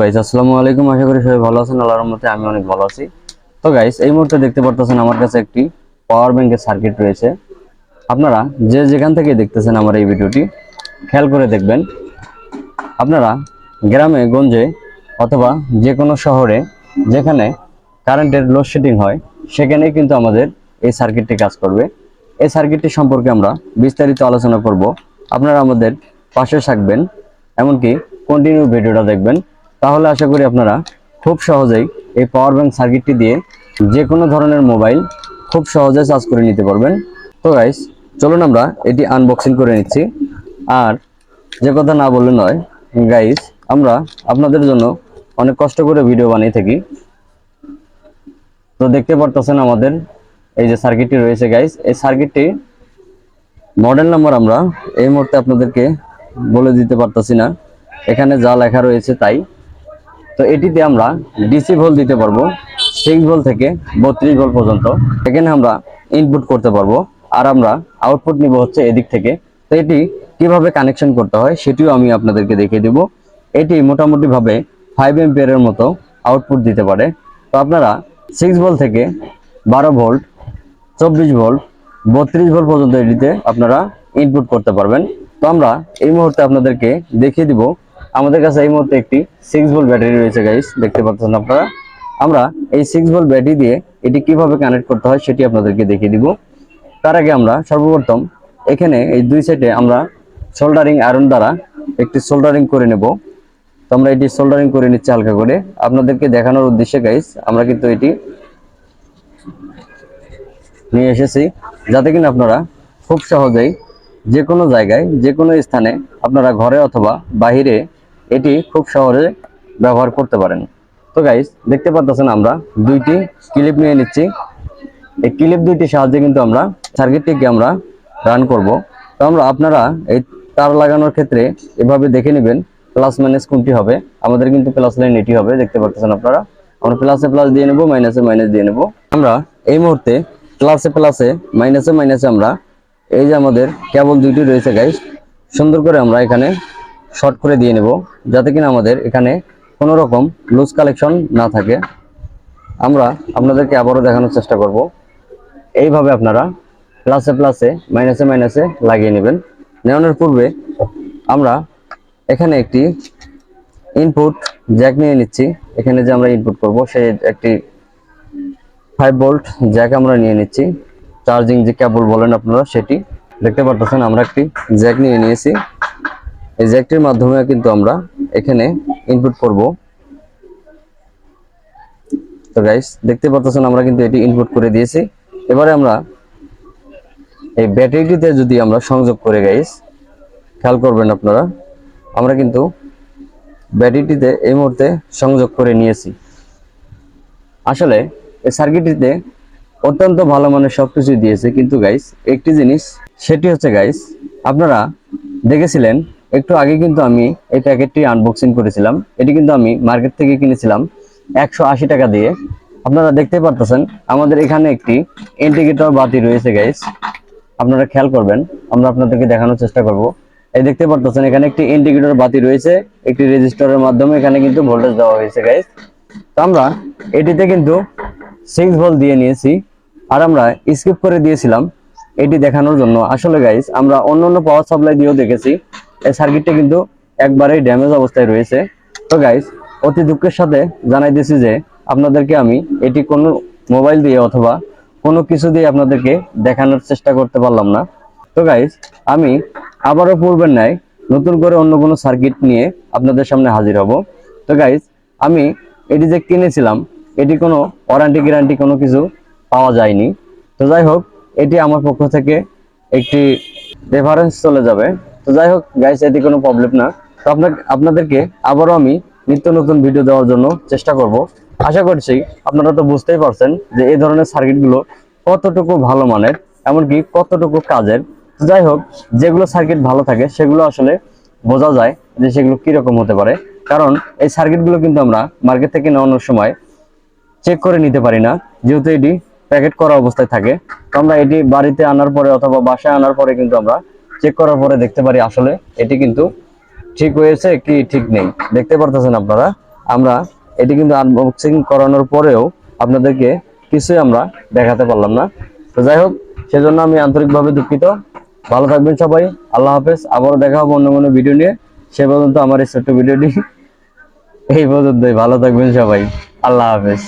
Guys আসসালামু আলাইকুম। আশা করি সবাই ভালো আছেন। আল্লাহর রহমতে আমি অনেক ভালো আছি। তো গাইস এই মুহূর্তে দেখতে পারতেছেন আমার কাছে একটি পাওয়ার ব্যাংকের সার্কিট রয়েছে। আপনারা যে যেখান থেকে দেখতেছেন আমার এই ভিডিওটি, খেয়াল করে দেখবেন। আপনারা গ্রামে, গঞ্জে অথবা যে কোনো শহরে যেখানে কারেন্টের লোডশেডিং হয়, সেখানেই কিন্তু আমাদের এই সার্কিটটি কাজ করবে। এই সার্কিটটি সম্পর্কে আমরা বিস্তারিত আলোচনা করব। আপনারা আমাদের পাশে থাকবেন। এমনকি কন্টিনিউ ভিডিওটা দেখবেন। তাহলে আশা করি আপনারা খুব সহজেই এই পাওয়ার ব্যাংক সার্কিটটি দিয়ে যে কোনো ধরনের মোবাইল খুব সহজে চার্জ করে নিতে পারবেন। তো গাইস চলুন আমরা এটি আনবক্সিং করে নিচ্ছি। আর যে কথা না বললে নয় গাইস আমরা আপনাদের জন্য অনেক কষ্ট করে ভিডিও বানিয়ে থাকি। তো দেখতে পারতেছেন আমাদের এই যে সার্কিটটি রয়েছে গাইস এই সার্কিটটি মডেল নাম্বার আমরা এই মুহূর্তে আপনাদেরকে বলে দিতে পারতেছি না। এখানে যা লেখা রয়েছে তাই। তো এটিতে আমরা ডিসি ভোল দিতে পারব সিক্স ভোল থেকে বত্রিশ ভোল পর্যন্ত। এখানে আমরা ইনপুট করতে পারব, আর আমরা আউটপুট নিব হচ্ছে এদিক থেকে। তো এটি কীভাবে কানেকশন করতে হয় সেটিও আমি আপনাদেরকে দেখিয়ে দিব। এটি মোটামুটি ভাবে ফাইভ এমপিয়ারের মতো আউটপুট দিতে পারে। তো আপনারা সিক্স ভোল্ট থেকে বারো ভোল্ট, চব্বিশ ভোল্ট বত্রিশ ভোল্ট পর্যন্ত এটিতে আপনারা ইনপুট করতে পারবেন। তো আমরা এই মুহূর্তে আপনাদেরকে দেখিয়ে দিব আমাদের কাছে এই মুহূর্তে একটি সিক্স ভোল্ট ব্যাটারি রয়েছে গাইস দেখতে পাচ্ছেন আপনারা। আমরা এই সিক্স ভোল্ট ব্যাটারি দিয়ে এটি কীভাবে কানেক্ট করতে হয় সেটি আপনাদেরকে দেখিয়ে দিব। তার আগে আমরা সর্বপ্রথম এখানে এই দুই সাইডে আমরা সোল্ডারিং আয়রন দ্বারা একটি সোল্ডারিং করে নেব। তো আমরা এটি সোল্ডারিং করে নিচ্ছি হালকা করে। আপনাদেরকে দেখানোর উদ্দেশ্যে গাইস আমরা কিন্তু এটি নিয়ে এসেছি যাতে কিনা আপনারা খুব সহজেই যে কোনো জায়গায়, যে কোনো স্থানে আপনারা ঘরে অথবা বাহিরে এটি খুব সহজে ব্যবহার করতে পারেন। তো গাইস দেখতে পাচ্ছেন আমরা দুইটি ক্লিপ নিয়ে নিচ্ছি। এই ক্লিপ দুইটির সাহায্যে কিন্তু আমরা সার্কিটটিকে আমরা রান করব। তো আমরা আপনারা এই তার লাগানোর ক্ষেত্রে এভাবে দেখে নেবেন প্লাস মাইনাস কোনটি হবে। আমাদের কিন্তু প্লাস লাইন এটি হবে, দেখতে পাচ্ছেন আপনারা। আমরা প্লাসে প্লাস দিয়ে নেব মাইনাসে মাইনাস দিয়ে নেব। আমরা এই মুহূর্তে প্লাসে প্লাসে মাইনাসে মাইনাসে আমরা এই যে আমাদের কেবল দুইটি রয়েছে গাইস সুন্দর করে আমরা এখানে শর্ট করে দিয়ে নেব, যাতে কিনা আমাদের এখানে কোনো রকম লুজ কালেকশন না থাকে। আমরা আপনাদেরকে আবারও দেখানোর চেষ্টা করব। এইভাবে আপনারা প্লাসে প্লাসে মাইনাসে মাইনাসে লাগিয়ে নেবেন। নেওয়ানোর পূর্বে আমরা এখানে একটি ইনপুট জ্যাক নিয়ে নিচ্ছি। এখানে যে আমরা ইনপুট করব সেই একটি ফাইভ ভোল্ট জ্যাক আমরা নিয়ে নিচ্ছি। চার্জিং যে কেবল বলেন আপনারা, সেটি দেখতে পারতেছেন, আমরা একটি জ্যাক নিয়ে নিয়েছি। এই জ্যাকটির মাধ্যমে কিন্তু আমরা এখানে ইনপুট করব। তো গাইস দেখতে পারতেছেন আমরা কিন্তু এটি ইনপুট করে দিয়েছি। এবারে আমরা এই ব্যাটারিটিতে যদি আমরা সংযোগ করে গাইস খেয়াল করবেন আপনারা, আমরা কিন্তু ব্যাটারিটিতে এই মুহূর্তে সংযোগ করে নিয়েছি। আসলে এই সার্কিটটিতে অত্যন্ত ভালো মানের সবকিছু দিয়েছে, কিন্তু গাইস একটি জিনিস, সেটি হচ্ছে গাইস আপনারা দেখেছিলেন একটু আগে কিন্তু আমি এই প্যাকেটটি আনবক্সিং করেছিলাম। এটি কিন্তু আমি মার্কেট থেকে কিনেছিলাম একশো আশি টাকা দিয়ে। আপনারা দেখতে পারতেছেন, আমাদের এখানে একটি ইন্ডিকেটর বাতি রয়েছে গাইস আপনারা খেয়াল করবেন, আমরা আপনাদেরকে দেখানোর চেষ্টা করব। এই দেখতে পারতেছেন, এখানে একটি ইন্ডিকেটর বাতি রয়েছে, একটি রেজিস্টারের মাধ্যমে এখানে কিন্তু ভোল্টেজ দেওয়া হয়েছে গাইস তো আমরা এটিতে কিন্তু সিক্স ভোল্ট দিয়ে নিয়েছি, আর আমরা স্কিপ করে দিয়েছিলাম এটি দেখানোর জন্য। আসলে গাইস আমরা অন্য অন্য পাওয়ার সাপ্লাই দিয়েও দেখেছি এই সার্কিটটা কিন্তু একবারেই ড্যামেজ অবস্থায় রয়েছে। তো গাইস অতি দুঃখের সাথে জানাই দিয়েছি যে আপনাদেরকে আমি এটি কোনো মোবাইল দিয়ে অথবা কোনো কিছু দিয়ে আপনাদেরকে দেখানোর চেষ্টা করতে পারলাম না। তো গাইস আমি আবারও পূর্বের ন্যায় নতুন করে অন্য কোনো সার্কিট নিয়ে আপনাদের সামনে হাজির হব। তো গাইস আমি এটি যে কিনেছিলাম, এটি কোনো ওয়ারান্টি গ্যারান্টি কোনো কিছু পাওয়া যায়নি। তো যাই হোক, এটি আমার পক্ষ থেকে একটি রেফারেন্স চলে যাবে। তো যাই হোক গাইস এটি কোনো প্রবলেম না। তো আপনার আপনাদেরকে আবারও আমি নিত্য নতুন ভিডিও দেওয়ার জন্য চেষ্টা করব। আশা করছি আপনারা তো বুঝতেই পারছেন যে এই ধরনের সার্কিটগুলো কতটুকু ভালো মানের, এমনকি কতটুকু কাজের। যাই হোক, যেগুলো সার্কিট ভালো থাকে, সেগুলো আসলে বোঝা যায় যে সেগুলো কীরকম হতে পারে। কারণ এই সার্কিটগুলো কিন্তু আমরা মার্কেট থেকে নেওয়ানোর সময় চেক করে নিতে পারি না। যেহেতু এটি প্যাকেট করা অবস্থায় থাকে, তো আমরা এটি বাড়িতে আনার পরে অথবা বাসায় আনার পরে কিন্তু আমরা চেক করার পরে দেখতে পারি আসলে এটি কিন্তু ঠিক হয়েছে কি ঠিক নেই। দেখতে পারতেছেন আপনারা? আমরা এটি কিন্তু আনবক্সিং করানোর পরেও আপনাদেরকে কিছুই আমরা দেখাতে পারলাম না। তো যাই হোক, সেজন্য আমি আন্তরিকভাবে দুঃখিত। ভালো থাকবেন সবাই। আল্লাহ হাফেজ। আবারও দেখা হবে অন্য কোনো ভিডিও নিয়ে। সে পর্যন্ত আমার এই ছোট্ট ভিডিওটি এই পর্যন্তই। ভালো থাকবেন সবাই। আল্লাহ হাফেজ।